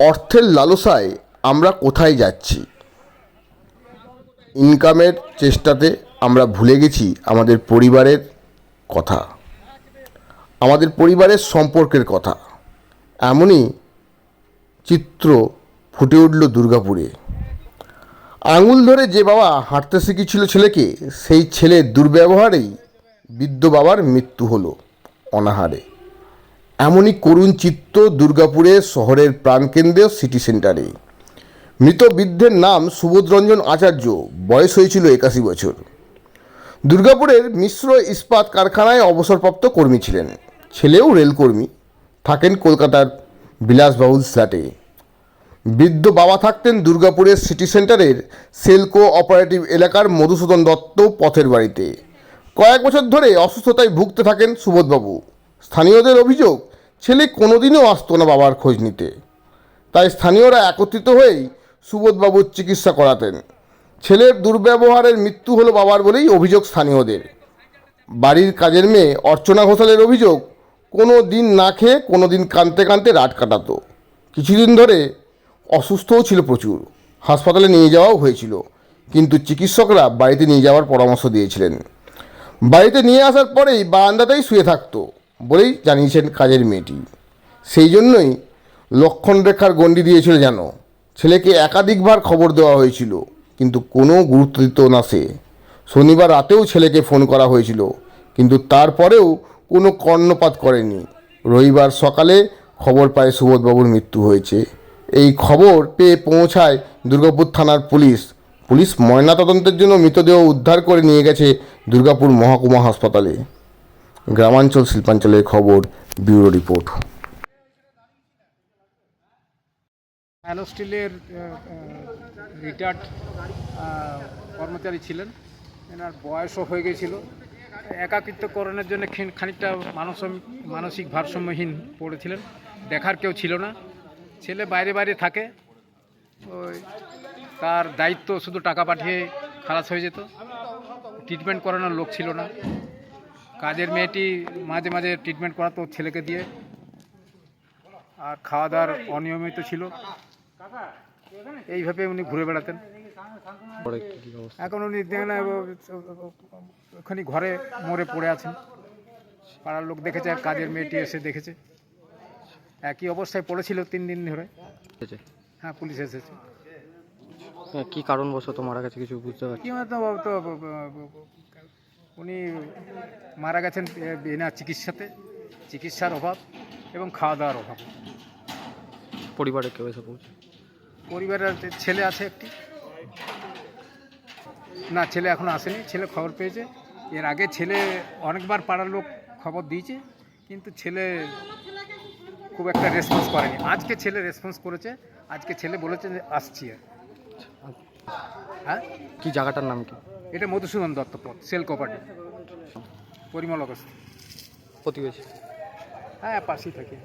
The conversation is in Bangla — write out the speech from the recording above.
অর্থের লালসায় আমরা কোথায় যাচ্ছি? ইনকামের চেষ্টাতে আমরা ভুলে গেছি আমাদের পরিবারের কথা। আমাদের পরিবারের সম্পর্কের কথা। এমনই চিত্র ফুটে উঠল দুর্গাপুরে। আঙুল ধরে যে বাবা হাঁটতে শিখেছিল ছেলেকে, সেই ছেলের দুর্ব্যবহারেই বৃদ্ধ বাবার মৃত্যু হলো অনাহারে। এমনই করুণ চিত্ত দুর্গাপুরে শহরের প্রাণকেন্দ্রে সিটি সেন্টারে। মৃত বৃদ্ধের নাম সুবোধরঞ্জন আচার্য, বয়স হয়েছিল একাশি বছর। দুর্গাপুরের মিশ্র ইস্পাত কারখানায় অবসরপ্রাপ্ত কর্মী ছিলেন। ছেলেও রেলকর্মী, থাকেন কলকাতার বিলাসবাহুল ফ্ল্যাটে। বৃদ্ধ বাবা থাকতেন দুর্গাপুরের সিটি সেন্টারের সেলকো অপারেটিভ এলাকার মধুসূদন দত্ত পথের বাড়িতে। কয়েক বছর ধরে অসুস্থতায় ভুগতে থাকেন সুবোধবাবু। স্থানীয়দের অভিযোগ ছেলে কোনোদিনও আসতো না বাবার খোঁজ নিতে। তাই স্থানীয়রা একত্রিত হয়েই সুবোধবাবুর চিকিৎসা করাতেন। ছেলের দুর্ব্যবহারের মৃত্যু হলো বাবার বলেই অভিযোগ স্থানীয়দের। বাড়ির কাজের মেয়ে অর্চনা ঘোষালের অভিযোগ কোনো দিন না খেয়ে কোনো দিন কাঁদতে কানতে রাত কাটাতো। কিছুদিন ধরে অসুস্থও ছিল প্রচুর। হাসপাতালে নিয়ে যাওয়াও হয়েছিল, কিন্তু চিকিৎসকরা বাড়িতে নিয়ে যাওয়ার পরামর্শ দিয়েছিলেন। বাড়িতে নিয়ে আসার পরেই বারান্দাতেই শুয়ে থাকতো। বলেই জানিয়েছেন কাজের মেয়েটি। সেই জন্যই লক্ষণ রেখার গণ্ডি দিয়েছিল যেন। ছেলেকে একাধিকবার খবর দেওয়া হয়েছিল, কিন্তু কোনো গুরুত্ব দিত না সে। শনিবার রাতেও ছেলেকে ফোন করা হয়েছিল, কিন্তু তারপরেও কোনো কর্ণপাত করেনি। রবিবার সকালে খবর পায় সুবোধবাবুর মৃত্যু হয়েছে। এই খবর পেয়ে পৌঁছায় দুর্গাপুর থানার পুলিশ। পুলিশ ময়নাতদন্তের জন্য মৃতদেহ উদ্ধার করে নিয়ে গেছে দুর্গাপুর মহকুমা হাসপাতালে। গ্রামাঞ্চল শিল্পাঞ্চলের খবর, ব্যুরো রিপোর্ট। স্টিলের রিটায়ার্ড কর্মচারী ছিলেন। এনার বয়সও হয়ে গেছিল। একাকিত্বকরণের জন্য খানিকটা মানস মানসিক ভারসাম্যহীন পড়েছিলেন। দেখার কেউ ছিল না। ছেলে বাইরে বাইরে থাকে। ওই তার দায়িত্ব শুধু টাকা পাঠিয়ে খালাস হয়ে যেত। ট্রিটমেন্ট করানোর লোক ছিল না। কাজের মেয়েটি মাঝে মাঝে ট্রিটমেন্ট করাতো ছেলেকে দিয়ে। আর খাওয়া দাওয়ার অনিয়মিত ছিল। এইভাবে উনি ঘুরে বেড়াতেন। এখন উনি দেখেন ওখানে ঘরে মরে পড়ে আছেন। পাড়ার লোক দেখেছে আর কাজের মেয়েটি এসে দেখেছে। একই অবস্থায় পড়েছিল তিন দিন ধরে? হ্যাঁ পুলিশ এসেছে। হ্যাঁ, কি কারণবশত মারা গেছে কিছু বুঝতে পারছি কি তো উনি মারা গেছেন বিনা চিকিৎসাতে। চিকিৎসার অভাব এবং খাওয়া দাওয়ার অভাব। পরিবারে কেউ এসে পৌঁছে? পরিবারের ছেলে আছে একটি। না ছেলে এখন আসেনি ছেলে খবর পেয়েছে। এর আগে ছেলে অনেকবার পাড়ার লোক খবর দিয়েছে কিন্তু ছেলে খুব একটা রেসপন্স করেনি। আজকে ছেলে রেসপন্স করেছে আজকে ছেলে বলেছে যে আসছি আর হ্যাঁ? কি জায়গাটার নাম কি? এটা মধুসূদন দত্ত পথ সেল কোপার্টি। পরিমল অবস্থা প্রতিবেশী। হ্যাঁ পাশেই থাকি।